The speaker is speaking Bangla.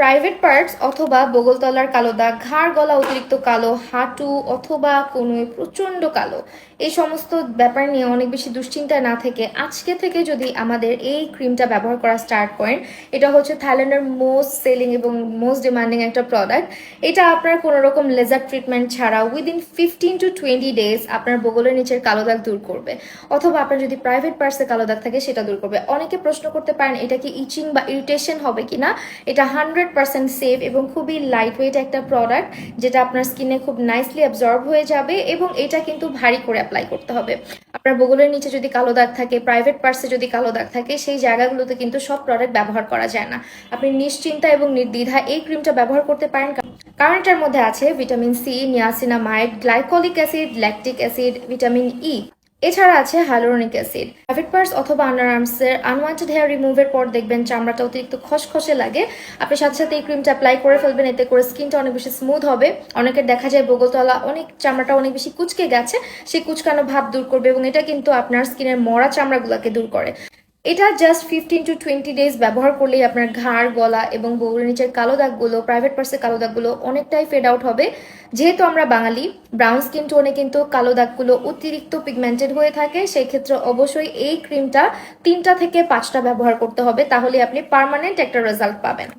প্রাইভেট পার্টস অথবা বগলতলার কালো দাগ, ঘাড় গলা অতিরিক্ত কালো, হাঁটু অথবা কোনো প্রচণ্ড কালো। এই সমস্ত ব্যাপার নিয়ে অনেক বেশি দুশ্চিন্তায় না থেকে আজকে থেকে যদি আমাদের এই ক্রিমটা ব্যবহার করা স্টার্ট করেন, এটা হচ্ছে থাইল্যান্ডের মোস্ট সেলিং এবং মোস্ট ডিমান্ডিং একটা প্রোডাক্ট এটা আপনার কোনো রকম লেজার ট্রিটমেন্ট ছাড়া within fifteen to twenty days আপনার বগলের নিচের কালো দাগ দূর করবে। অথবা আপনার যদি প্রাইভেট পার্টসে কালো দাগ থাকে সেটা দূর করবে। অনেকে প্রশ্ন করতে পারেন, এটা কি ইচিং বা ইরিটেশন হবে কিনা? এটা হান্ড্রেড পার্সেন্ট সেফ এবং খুবই লাইট ওয়েট একটা প্রোডাক্ট যেটা আপনার স্কিনে খুব নাইসলি অ্যাবজর্ব হয়ে যাবে এবং এটা কিন্তু ভারী করে অ্যাপ্লাই করতে হবে। আপনার বগলের নিচে যদি কালো দাগ থাকে প্রাইভেট পার্সে যদি কালো দাগ থাকে, সেই জায়গাগুলোতে কিন্তু সব প্রোডাক্ট ব্যবহার করা যায় না। আপনি নিশ্চিন্তা এবং নির্দ্বিধা এই ক্রিমটা ব্যবহার করতে পারেন, কারণ এটার মধ্যে আছে vitamin C niacinamide glycolic acid lactic acid vitamin E এছাড়া আছে হাইলোরনিক অ্যাসিড। প্রাইভেট পার্টস অথবা আন্ডার আর্মসের আনওয়ান্টেড হেয়ার রিমুভের পর দেখবেন চামড়াটা অতিরিক্ত খসখসে লাগে। আপনি সাথে সাথে এই ক্রিমটা অ্যাপ্লাই করে ফেলবেন, এতে করে স্কিনটা অনেক বেশি স্মুথ হবে। অনেকের দেখা যায় বগলতলা অনেক চামড়াটা অনেক বেশি কুচকে গেছে, সেই কুচকানো ভাব দূর করবে এবং এটা কিন্তু আপনার স্কিনের মরা চামড়াগুলোকে দূর করে। এটা just fifteen to twenty days ব্যবহার করলেই আপনার ঘাড়, গলা এবং বউরের নিচের কালো দাগগুলো প্রাইভেট পার্সের কালো দাগগুলো অনেকটাই ফেড আউট হবে। যেহেতু আমরা বাঙালি ব্রাউন স্কিন টোনে কিন্তু কালো দাগগুলো অতিরিক্ত পিগমেন্টেড হয়ে থাকে সেই ক্ষেত্রে অবশ্যই এই ক্রিমটা তিনটা থেকে পাঁচটা ব্যবহার করতে হবে তাহলে আপনি পারমানেন্ট একটা রেজাল্ট পাবেন।